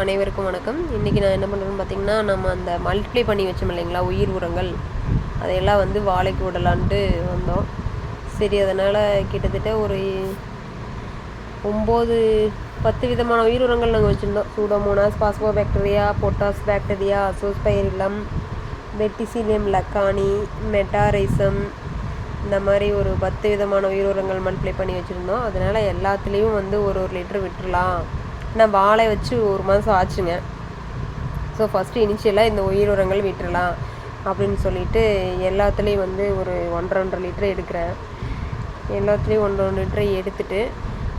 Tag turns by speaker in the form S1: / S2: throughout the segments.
S1: அனைவருக்கும் வணக்கம். இன்றைக்கி நான் என்ன பண்ணுறேன்னு பார்த்திங்கன்னா நம்ம அந்த மல்டிப்ளை பண்ணி வச்சோம் இல்லைங்களா உயிர் உரங்கள். அதையெல்லாம் வந்து வாழைக்கு விடலான்ட்டு வந்தோம். சரி அதனால் கிட்டத்தட்ட ஒரு ஒம்பது பத்து விதமான உயிர் உரங்கள் நாங்கள் வச்சுருந்தோம். Pseudomonas phospho bacteria potash bacteria Azospirillum Verticillium lecanii Metarhizium இந்த மாதிரி ஒரு பத்து விதமான உயிர் உரங்கள் மல்டிப்ளை பண்ணி வச்சுருந்தோம். அதனால் எல்லாத்துலேயும் வந்து ஒரு ஒரு லிட்டர் விட்டுறலாம். நான் வாழை வச்சு ஒரு மாதம் ஆச்சுங்க ஸோ ஃபஸ்ட்டு இனிஷியலாக இந்த உயிர் உரங்கள் விட்டுறலாம் அப்படின்னு சொல்லிட்டு எல்லாத்துலேயும் வந்து ஒரு ஒன்றரை ஒன்றரை லிட்டர் எடுக்கிறேன். எல்லாத்துலேயும் ஒன்றரை ஒன்று லிட்டரை எடுத்துட்டு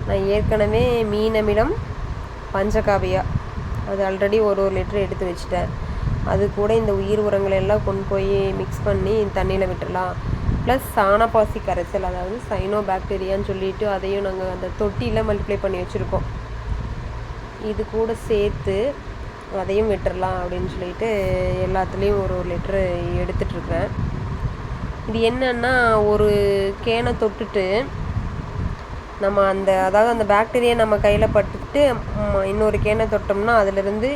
S1: நான் ஏற்கனவே மீன் பஞ்சகாவியா அது ஆல்ரெடி ஒரு ஒரு லிட்டர் எடுத்து வச்சுட்டேன். அது கூட இந்த உயிர் உரங்களை எல்லாம் கொண்டு போய் மிக்ஸ் பண்ணி தண்ணியில் விட்டுடலாம் ப்ளஸ் சாணப்பாசி கரைசல் அதாவது சைனோ பாக்டீரியான்னு சொல்லிட்டு அதையும் நாங்கள் அந்த தொட்டியில் மல்டிப்ளை பண்ணி வச்சுருக்கோம். இது கூட சேர்த்து அதையும் விட்டுடலாம் அப்படின்னு சொல்லிட்டு எல்லாத்துலேயும் ஒரு ஒரு லிட்ரு எடுத்துட்ருக்கேன் இது என்னன்னா ஒரு கேனை தொட்டுட்டு நம்ம அந்த அதாவது அந்த பாக்டீரியா நம்ம கையில் பட்டுட்டு இன்னொரு கேனை தொட்டோம்னா அதிலிருந்து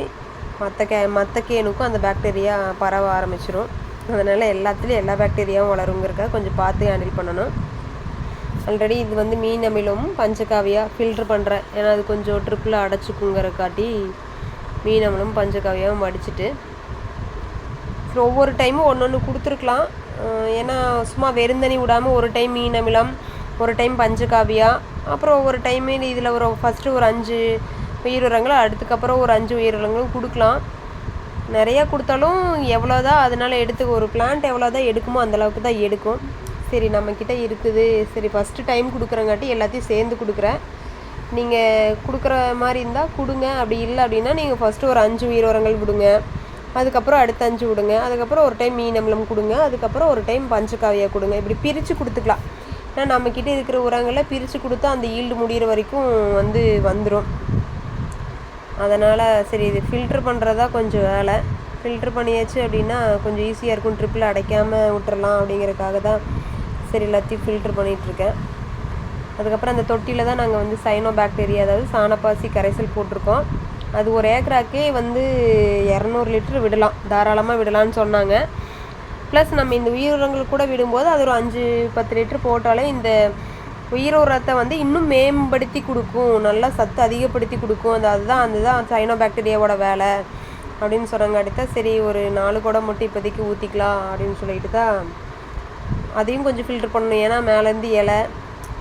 S1: மற்ற கே மற்ற கேனுக்கும் அந்த பாக்டீரியா பரவ ஆரம்பிச்சிடும் அதனால் எல்லாத்துலேயும் எல்லா பாக்டீரியாவும் வளருங்கிறக்க கொஞ்சம் பார்த்து ஹேண்டில் பண்ணணும். ஆல்ரெடி இது வந்து மீன் அமிலம் பஞ்சகாவியாக ஃபில்ட்ரு பண்ணுறேன் ஏன்னா அது கொஞ்சம் ட்ரிப்பில் அடைச்சிக்குங்கிறக்காட்டி மீன் அமிலம் பஞ்சகாவியாகவும் வடிச்சிட்டு. ஸோ ஒவ்வொரு டைமும் ஒன்று ஒன்று கொடுத்துருக்கலாம். ஏன்னா சும்மா வெறுந்தனி விடாமல் ஒரு டைம் மீன் அமிலம் ஒரு டைம் பஞ்சகாவியா அப்புறம் ஒவ்வொரு டைமே இதில் ஒரு ஃபஸ்ட்டு ஒரு அஞ்சு உயிரினங்கள் அடுத்துக்கப்புறம் ஒரு அஞ்சு உயிரிழங்களும் கொடுக்கலாம். நிறையா கொடுத்தாலும் எவ்வளோதான் அதனால் எடுத்து ஒரு பிளான்ட் எவ்வளோதான் எடுக்குமோ அந்தளவுக்கு தான் எடுக்கும். சரி நம்மக்கிட்ட இருக்குது. சரி ஃபஸ்ட்டு டைம் கொடுக்குறங்காட்டி எல்லாத்தையும் சேர்ந்து கொடுக்குறேன். நீங்கள் கொடுக்குற மாதிரி இருந்தால் கொடுங்க. அப்படி இல்லை அப்படின்னா நீங்கள் ஃபஸ்ட்டு ஒரு அஞ்சு உயிர் உரங்கள் விடுங்க. அதுக்கப்புறம் அடுத்த அஞ்சு விடுங்க. அதுக்கப்புறம் ஒரு டைம் மீன் கொடுங்க. அதுக்கப்புறம் ஒரு டைம் பஞ்சகாவியா கொடுங்க. இப்படி பிரித்து கொடுத்துக்கலாம். ஏன்னா நம்மக்கிட்ட இருக்கிற உரங்களை பிரித்து கொடுத்தா அந்த ஈல்டு முடிகிற வரைக்கும் வந்து வந்துடும் அதனால் சரி இது ஃபில்ட்ரு பண்ணுறதா கொஞ்சம் வேலை. ஃபில்ட்ரு பண்ணியாச்சு அப்படின்னா கொஞ்சம் ஈஸியாக இருக்கும். ட்ரிப்பில் அடைக்காமல் விட்டுறலாம் அப்படிங்கிறதுக்காக தான் சரி எல்லாத்தையும் ஃபில்ட்ரு பண்ணிகிட்ருக்கேன் அதுக்கப்புறம் அந்த தொட்டியில் தான் நாங்கள் வந்து சைனோ பாக்டீரியா அதாவது சாணப்பாசி கரைசல் போட்டிருக்கோம். அது ஒரு ஏக்கராக்கே வந்து இரநூறு லிட்டர் விடலாம். தாராளமாக விடலான்னு சொன்னாங்க. ப்ளஸ் நம்ம இந்த உயிர் உரங்கள் கூட விடும்போது அது ஒரு அஞ்சு பத்து லிட்டர் போட்டாலே இந்த உயிர் உரத்தை வந்து இன்னும் மேம்படுத்தி கொடுக்கும். நல்லா சத்து அதிகப்படுத்தி கொடுக்கும். அந்த அதுதான் அதுதான் சைனோ பாக்டீரியாவோட வேலை. அப்படின்னு சொன்னாங்க. அடுத்த சரி ஒரு நாலு குடம் மட்டும் இப்போதைக்கு ஊற்றிக்கலாம் அப்படின்னு சொல்லிட்டு தான் அதையும் கொஞ்சம் ஃபில்ட்ரு பண்ணணும். ஏன்னா மேலேருந்து இலை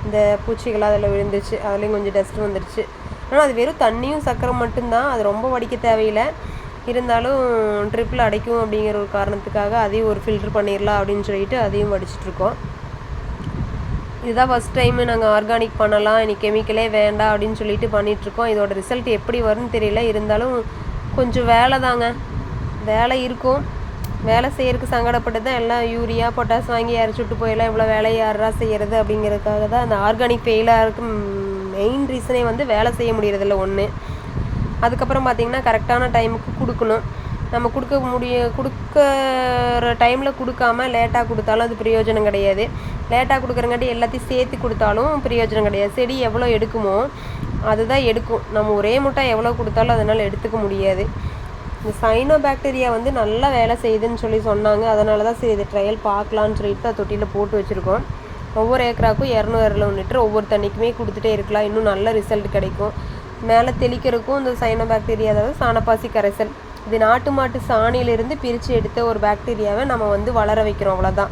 S1: இந்த பூச்சிகள்லாம் அதில் விழுந்துச்சு அதுலேயும் கொஞ்சம் டஸ்ட் வந்துடுச்சு ஆனால் அது வெறும் தண்ணியும் சக்கரை மட்டும்தான். அது ரொம்ப வடிக்க தேவையில்லை. இருந்தாலும் ட்ரிப்பில் அடைக்கும் அப்படிங்கிற ஒரு காரணத்துக்காக அதையும் ஒரு ஃபில்ட்ரு பண்ணிடலாம் அப்படின்னு சொல்லிட்டு அதையும் வடிச்சிட்ருக்கோம். இதுதான் ஃபஸ்ட் டைமு நாங்கள் ஆர்கானிக் பண்ணலாம். இனி கெமிக்கலே வேண்டாம் அப்படின்னு சொல்லிட்டு பண்ணிகிட்ருக்கோம் இதோட ரிசல்ட் எப்படி வரும்னு தெரியல. இருந்தாலும் கொஞ்சம் வேலை தாங்க. வேலை இருக்கும். வேலை செய்யறதுக்கு சங்கடப்பட்டு தான் எல்லாம் யூரியா பொட்டாஸ் வாங்கி இறச்சுட்டு போயெல்லாம் இவ்வளோ வேலை யாரா செய்கிறது அப்படிங்கிறதுக்காக தான் அந்த ஆர்கானிக் ஃபெயிலாக இருக்கும் மெயின் ரீசனே வந்து வேலை செய்ய முடியறதில்ல ஒன்று அதுக்கப்புறம் பார்த்திங்கன்னா கரெக்டான டைமுக்கு கொடுக்கணும். நம்ம கொடுக்க முடிய கொடுக்குற டைமில் கொடுக்காம லேட்டாக கொடுத்தாலும் அது பிரயோஜனம் கிடையாது. லேட்டாக கொடுக்குறங்காட்டி எல்லாத்தையும் சேர்த்து கொடுத்தாலும் பிரயோஜனம் கிடையாது. செடி எவ்வளோ எடுக்குமோ அதுதான் எடுக்கும். நம்ம ஒரே முட்டை எவ்வளோ கொடுத்தாலும் அதனால் எடுத்துக்க முடியாது. இந்த சைனோ பாக்டீரியா வந்து நல்லா வேலை செய்யுதுன்னு சொல்லி சொன்னாங்க. அதனால தான் சரி இது ட்ரையல் பார்க்கலான்னு சொல்லிட்டு தான் தொட்டியில் போட்டு வச்சுருக்கோம். ஒவ்வொரு ஏக்கராக்கும் இரநூறு இரநூறு லிட்டர் ஒவ்வொரு தண்ணிக்குமே கொடுத்துட்டே இருக்கலாம். இன்னும் நல்ல ரிசல்ட் கிடைக்கும். மேலே தெளிக்கிறதுக்கும் இந்த சைனோ பாக்டீரியா அதாவது சாணப்பாசி கரைசல் இது நாட்டு மாட்டு சாணியிலிருந்து பிரித்து எடுத்த ஒரு பாக்டீரியாவை நம்ம வந்து வளர வைக்கிறோம் அவ்வளோதான்